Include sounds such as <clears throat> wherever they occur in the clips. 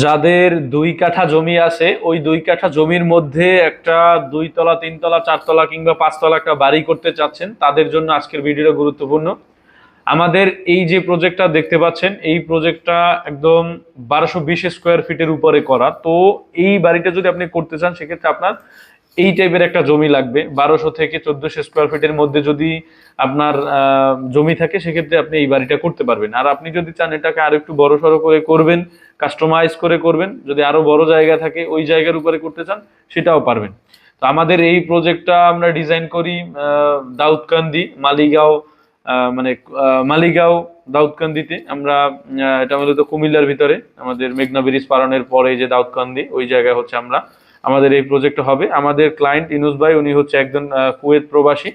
যাদের দুই কাঠা জমি আছে, ওই দুই কাঠা জমির মধ্যে একটা দুই তলা তিনতলা, চারতলা কিংবা পাঁচতলা একটা বাড়ি করতে চাচ্ছেন, তাদের জন্য আজকের ভিডিওটা গুরুত্বপূর্ণ। আমাদের এই যে প্রজেক্টটা দেখতে পাচ্ছেন, এই প্রজেক্টটা একদম বারোশো বিশ স্কোয়ার ফিটের উপরে করা। তো এই বাড়িটা যদি আপনি করতে চান, সেক্ষেত্রে আপনার এই টাইপের একটা জমি লাগবে। বারোশো থেকে চোদ্দশো স্কোয়ার ফিটের মধ্যে যদি আপনার জমি থাকে, সেক্ষেত্রে আপনি এই বাড়িটা করতে পারবেন। আর আপনি যদি চান এটাকে আরও একটু বড় সড়ো করে করবেন কাস্টমাইজ করে করবেন, যদি আরও বড় জায়গা থাকে, ওই জায়গার উপরে করতে চান, সেটাও পারবেন। তো আমাদের এই প্রজেক্টটা আমরা ডিজাইন করি দাউদকান্দি, মালিগাঁও মানে মালিগাঁও, দাউদকান্দিতে। আমরা এটা মূলত কুমিল্লার ভিতরে, আমাদের মেঘনা ব্রিজ পালনের পরে যে দাউদকান্দি, ওই জায়গায় হচ্ছে আমরা আমাদের এই প্রজেক্ট হবে। আমাদের ক্লায়েন্ট ইনুস ভাই, উনি হচ্ছে একজন কুয়েত প্রবাসী।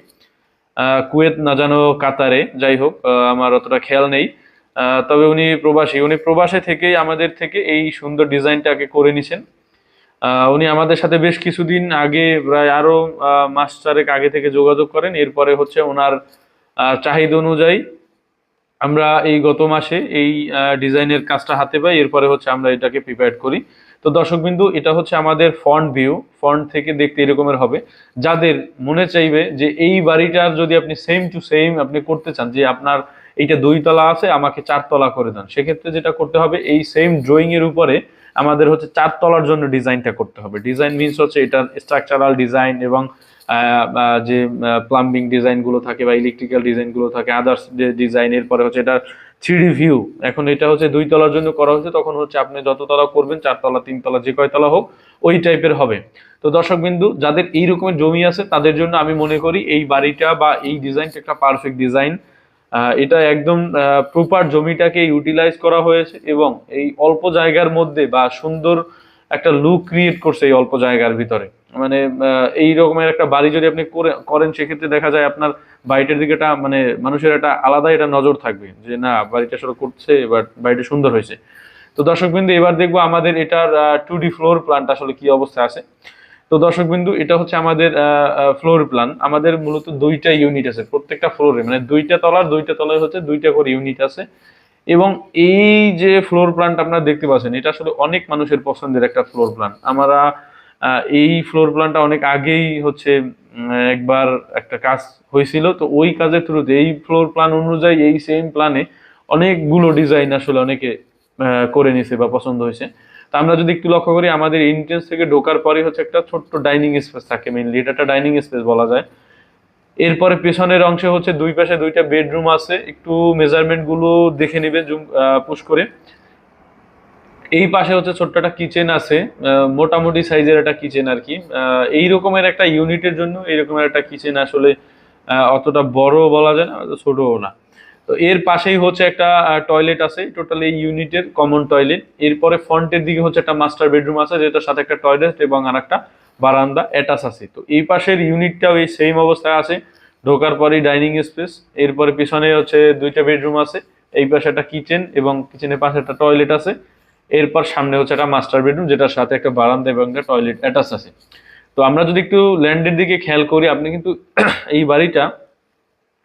কুয়েত না জানো কাতারে, যাই হোক আমার অতটা খেয়াল নেই। তবে উনি প্রবাসী। উনি প্রবাসে থেকেই আমাদের থেকে এই সুন্দর ডিজাইনটাকে করে নিছেন। উনি আমাদের সাথে বেশ কিছুদিন আগে, প্রায় আরও মাস চারেক আগে থেকে যোগাযোগ করেন। এরপরে হচ্ছে ওনার চাহিদা অনুযায়ী আমরা এই গত মাসে এই ডিজাইনের কাজটা হাতে পাই। এরপরে হচ্ছে আমরা এটাকে প্রিপেয়ার করি। তো দর্শকবিন্দু, এটা হচ্ছে আমাদের ফন্ট ভিউ ফন্ট থেকে দেখতে এরকমের হবে। যাদের মনে চাইবে যে এই বাড়িটার যদি আপনি সেম টু সেম আপনি করতে চান, যে আপনার এইটা দুই তলা আছে, আমাকে চার তলা করে দেন, সেক্ষেত্রে যেটা করতে হবে, এই সেম ড্রয়িং এর উপরে আমাদের হচ্ছে চার তলার জন্য ডিজাইনটা করতে হবে। ডিজাইন মিনস হচ্ছে এটার স্ট্রাকচারাল ডিজাইন এবং যে প্লাম্বিং ডিজাইনগুলো থাকে বা ইলেকট্রিক্যাল ডিজাইনগুলো থাকে আদার্স ডিজাইন এরপরে হচ্ছে এটা থ্রি ভিউ। এখন এটা হচ্ছে দুই তলার জন্য করা হয়েছে, তখন হচ্ছে আপনি যত তলা করবেন, চার তলা, তিন তলা, যে কয় তলা হোক, ওই টাইপের হবে। তো দর্শক বিন্দু, যাদের এই রকমের জমি আছে, তাদের জন্য আমি মনে করি এই বাড়িটা বা এই ডিজাইনটা একটা পারফেক্ট ডিজাইন এটা একদম প্রপার জমিটাকে ইউটিলাইজ করা হয়েছে এবং এই অল্প জায়গার মধ্যে বা সুন্দর একটা লুক ক্রিয়েট করছে এই অল্প জায়গার ভিতরে। মানে এই রকমের একটা বাড়ি যদি আপনি করে, করেন, সেক্ষেত্রে দেখা যায় আপনার বাড়িটার দিকে একটা মানে মানুষের একটা আলাদা এটা নজর থাকবে যে, না, বাড়িটা আসলে করছে, এবার বাড়িটা সুন্দর হয়েছে। তো দর্শক বিন্দু এবার দেখব আমাদের এটার টু ডি ফ্লোর প্ল্যানটা আসলে কি অবস্থা আছে। তো দর্শক বিন্দু এটা হচ্ছে আমাদের ফ্লোর প্ল্যান আমাদের মূলত দুইটা ইউনিট আছে, প্রত্যেকটা ফ্লোরে মানে দুইটা তলার, দুইটা তলায় হচ্ছে দুইটা করে ইউনিট আছে। এবং এই যে ফ্লোর প্ল্যানটা আপনারা দেখতে পাচ্ছেন, এটা আসলে অনেক মানুষের পছন্দের একটা ফ্লোর প্ল্যান আমরা এই ফ্লোর প্ল্যানটা অনেক আগেই হচ্ছে একবার একটা কাজ হয়েছিল। তো ওই কাজের থ্রুতে এই ফ্লোর প্ল্যান অনুযায়ী, এই সেম প্ল্যানে অনেকগুলো ডিজাইন আসলে অনেকে করে নিছে বা পছন্দ হয়েছে। তা আমরা যদি একটু লক্ষ্য করি, আমাদের এন্ট্রেন্স থেকে ঢোকার পরে হচ্ছে একটা ছোট্ট ডাইনিং স্পেস থাকে মেইনলি এটা একটা ডাইনিং স্পেস বলা যায়। এরপরে পেছনের অংশে হচ্ছে দুই পাশে দুইটা বেডরুম আছে। একটু মেজারমেন্টগুলো দেখে নিবে জুম পুশ করে। এই পাশে হচ্ছে ছোট্ট একটা কিচেন আছে। মোটামুটি সাইজের একটা কিচেন আর কি এই রকমের একটা ইউনিটের জন্য এই রকমের একটা কিচেন আসলে অতটা বড় বলা যায় না, ছোটও না। তো এর পাশেই হচ্ছে একটা টয়লেট আছে। টোটাল এই ইউনিটের কমন টয়লেট এরপরে ফ্রন্টের দিকে হচ্ছে একটা মাস্টার বেডরুম আছে, যেটার সাথে একটা টয়লেট এবং আর একটা বারান্দা অ্যাটাচ আছে। তো এই পাশের ইউনিটটাও এই সেম অবস্থায় আছে। ঢোকার পরেই ডাইনিং স্পেস এরপরে পিছনে হচ্ছে দুইটা বেডরুম আছে। এই পাশে একটা কিচেন এবং কিচেনের পাশে একটা টয়লেট আছে। এরপর সামনে হচ্ছে একটা মাস্টার বেডরুম যেটার সাথে একটা বারান্দা এবং একটা টয়লেট অ্যাটাচ আছে। তো আমরা যদি একটু ল্যান্ডের দিকে খেয়াল করি, আপনি কিন্তু <clears throat> এই বাড়িটা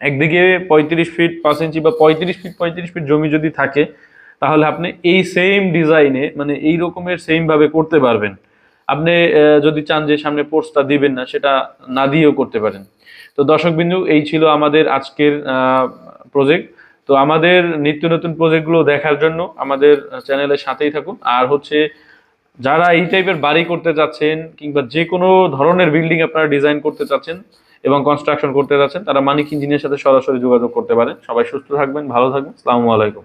একদিকে পঁয়ত্রিশ ফিট পাঁচ ইঞ্চি বা পঁয়ত্রিশ ফিট পঁয়ত্রিশ ফিট জমি যদি থাকে, তাহলে আপনি এই সেম ডিজাইনে মানে এই রকমের সেম ভাবে করতে পারবেন। আপনি যদি চান যে সামনে পোস্টটা দিবেন না, সেটা না দিয়েও করতে পারেন। তো দর্শক বিন্দু, এই ছিল আমাদের আজকের প্রজেক্ট তো আমাদের নিত্য নতুন প্রজেক্টগুলো দেখার জন্য আমাদের চ্যানেলের সাথেই থাকুন। আর হচ্ছে, যারা এই টাইপের বাড়ি করতে চাচ্ছেন, কিংবা যে কোনো ধরনের বিল্ডিং আপনারা ডিজাইন করতে চাচ্ছেন এবং কনস্ট্রাকশন করতে চাচ্ছেন, তারা মানিক ইঞ্জিনিয়ার সাথে সরাসরি যোগাযোগ করতে পারেন। সবাই সুস্থ থাকবেন, ভালো থাকবেন। আসসালামু আলাইকুম।